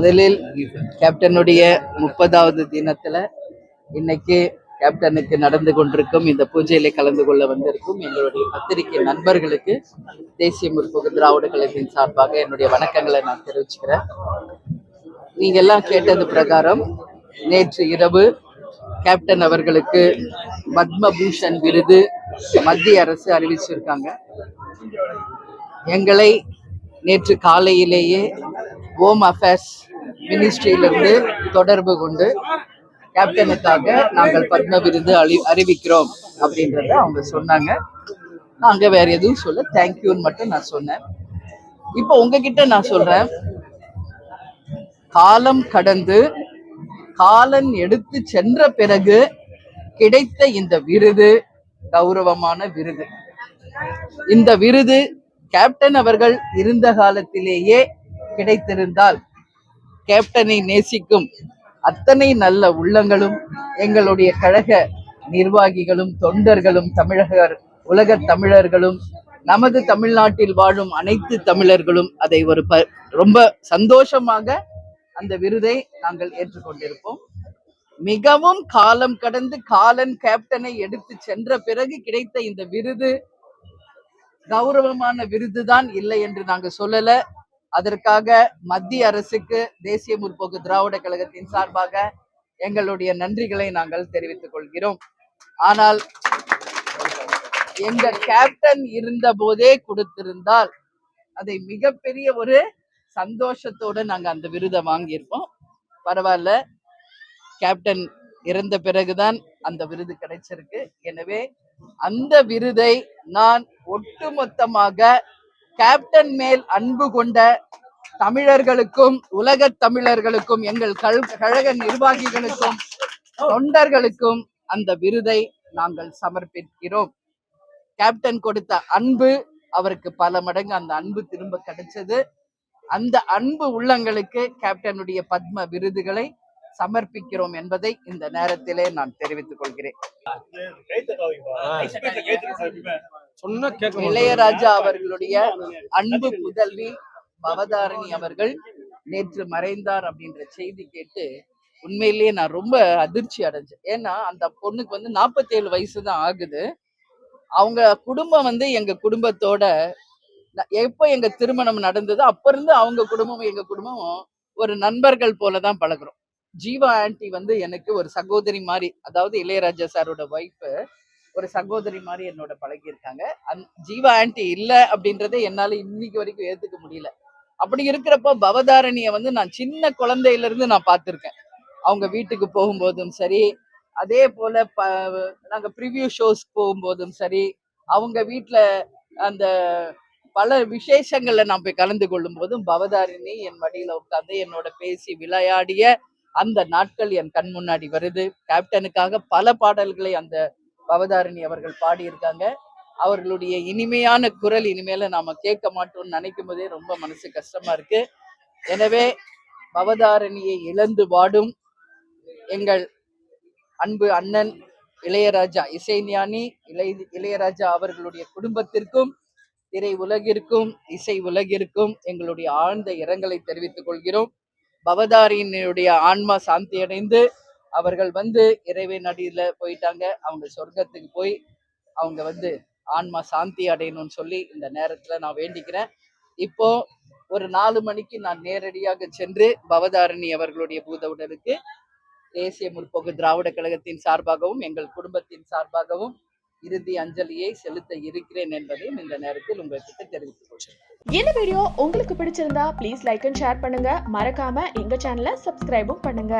முதலில் கேப்டனுடைய முப்பதாவது தினத்துல இன்னைக்கு கேப்டனுக்கு நடந்து கொண்டிருக்கும் இந்த பூஜையில கலந்து கொள்ள வந்திருக்கும் எங்களுடைய பத்திரிகை நண்பர்களுக்கு தேசிய முற்போக்கு திராவிட கழகத்தின் சார்பாக என்னுடைய வணக்கங்களை நான் தெரிவிச்சுக்கிறேன். நீங்க எல்லாம் கேட்டது பிரகாரம் நேற்று இரவு கேப்டன் அவர்களுக்கு பத்மபூஷன் விருது மத்திய அரசு அறிவிச்சிருக்காங்க. எங்களை நேற்று காலையிலேயே ஹோம் அஃபேர்ஸ் மினிஸ்ட்ரியிலிருந்து தொடர்பு கொண்டு கேப்டனுக்காக நாங்கள் பத்ம விருது அளி அறிவிக்கிறோம் அப்படின்றத அவங்க சொன்னாங்க. நாங்க வேற எதுவும் சொல்ல தேங்க்யூன்னு மட்டும் நான் சொன்னேன். இப்போ உங்ககிட்ட நான் சொல்றேன். காலம் கடந்து காலன் எடுத்து சென்ற பிறகு கிடைத்த இந்த விருது கௌரவமான விருது. இந்த விருது கேப்டன் அவர்கள் இருந்த காலத்திலேயே கிடைத்திருந்தால் கேப்டனை நேசிக்கும் அத்தனை நல்ல உள்ளங்களும் எங்களுடைய கழக நிர்வாகிகளும் தொண்டர்களும் தமிழக உலக தமிழர்களும் நமது தமிழ்நாட்டில் வாழும் அனைத்து தமிழர்களும் அதை ஒரு ப ரொம்ப சந்தோஷமாக அந்த விருதை நாங்கள் ஏற்றுக்கொண்டிருப்போம். மிகவும் காலம் கடந்து காலன் கேப்டனை எடுத்து சென்ற பிறகு கிடைத்த இந்த விருது கௌரவமான விருதுதான் இல்லை என்று நாங்க சொல்லல. அதற்காக மத்திய அரசுக்கு தேசிய முற்போக்கு திராவிட கழகத்தின் சார்பாக எங்களுடைய நன்றிகளை நாங்கள் தெரிவித்துக் கொள்கிறோம். ஆனால் எங்க கேப்டன் இருந்த போதே கொடுத்திருந்தால் அதை மிகப்பெரிய ஒரு சந்தோஷத்தோடு நாங்கள் அந்த விருதை வாங்கியிருப்போம். பரவாயில்ல கேப்டன் இறந்த பிறகுதான் அந்த விருது கிடைச்சிருக்கு. எனவே அந்த விருதை நான் ஒட்டுமொத்தமாக கேப்டன் மேல் அன்பு கொண்ட தமிழர்களுக்கும் உலக தமிழர்களுக்கும் எங்கள் கல் கழக நிர்வாகிகளுக்கும் தொண்டர்களுக்கும் அந்த விருதை நாங்கள் சமர்ப்பிக்கிறோம். கேப்டன் கொடுத்த அன்பு அவருக்கு பல மடங்கு அந்த அன்பு திரும்ப கிடைச்சது. அந்த அன்பு உள்ளங்களுக்கு கேப்டனுடைய பத்ம விருதுகளை சமர்ப்பிக்கிறோம் என்பதை இந்த நேரத்திலே நான் தெரிவித்துக் கொள்கிறேன். கேட்க இளையராஜா அவர்களுடைய அன்பு புதல்வி பவதாரணி அவர்கள் நேற்று மறைந்தார் அப்படின்ற செய்தி கேட்டு உண்மையிலேயே நான் ரொம்ப அதிர்ச்சி அடைஞ்சேன். ஏன்னா அந்த பொண்ணுக்கு வந்து 47 வயசு தான் ஆகுது. அவங்க குடும்பம் வந்து எங்க குடும்பத்தோட எப்போ எங்க திருமணம் நடந்ததோ அப்ப இருந்து அவங்க குடும்பமும் எங்க குடும்பமும் ஒரு நண்பர்கள் போல தான் பழகுறோம். ஜீவா ஆண்டி வந்து எனக்கு ஒரு சகோதரி மாதிரி அதாவது இளையராஜா சாரோட ஒய்ஃபு ஒரு சகோதரி மாதிரி என்னோட பழகியிருக்காங்க. அந் ஜீவா ஆண்டி இல்லை அப்படின்றதே என்னால் இன்னைக்கு வரைக்கும் ஏற்றுக்க முடியல. அப்படி இருக்கிறப்போ பவதாரணியை வந்து நான் சின்ன குழந்தையிலேருந்து நான் பார்த்துருக்கேன். அவங்க வீட்டுக்கு போகும்போதும் சரி அதே போல் ப நாங்கள் ப்ரிவியூ ஷோஸ் போகும்போதும் சரி அவங்க வீட்டில் அந்த பல விசேஷங்கள்ல நான் போய் கலந்து கொள்ளும் போதும் பவதாரிணி என் மடியில உட்காந்து என்னோட பேசி விளையாடிய அந்த நாட்கள் என் கண் முன்னாடி வருது. கேப்டனுக்காக பல பாடல்களை அந்த பவதாரிணி அவர்கள் பாடியிருக்காங்க. அவர்களுடைய இனிமையான குரல் இனிமேல நாம கேட்க மாட்டோம்னு நினைக்கும் போதே ரொம்ப மனசு கஷ்டமா இருக்கு. எனவே பவதாரணியை இழந்து வாடும் எங்கள் அன்பு அண்ணன் இளையராஜா இசைஞானி இளைய இளையராஜா அவர்களுடைய குடும்பத்திற்கும் திரை உலகிற்கும் இசை உலகிற்கும் எங்களுடைய ஆழ்ந்த இரங்கலை தெரிவித்துக் கொள்கிறோம். பவதாரியினுடைய ஆன்மா சாந்தி அடைந்து அவர்கள் வந்து இறைவன் அடியில் போயிட்டாங்க. அவங்க சொர்க்கத்துக்கு போய் அவங்க வந்து ஆன்மா சாந்தி அடையணும்னு சொல்லி இந்த நேரத்தில் நான் வேண்டிக்கிறேன். இப்போ ஒரு நாலு மணிக்கு நான் நேரடியாக சென்று பவதாரணி அவர்களுடைய பூத உடலுக்கு தேசிய முற்போக்கு திராவிட கழகத்தின் சார்பாகவும் எங்கள் குடும்பத்தின் சார்பாகவும் இறுதி அஞ்சலியை செலுத்த இருக்கிறேன் என்பதையும் இந்த நேரத்தில் உங்கள்கிட்ட தெரிவித்துக் கொள்கிறேன். இந்த வீடியோ உங்களுக்கு பிடிச்சிருந்தா ப்ளீஸ் லைக் அண்ட் ஷேர் பண்ணுங்க. மறக்காம எங்க சேனலை சப்ஸ்கிரைபும் பண்ணுங்க.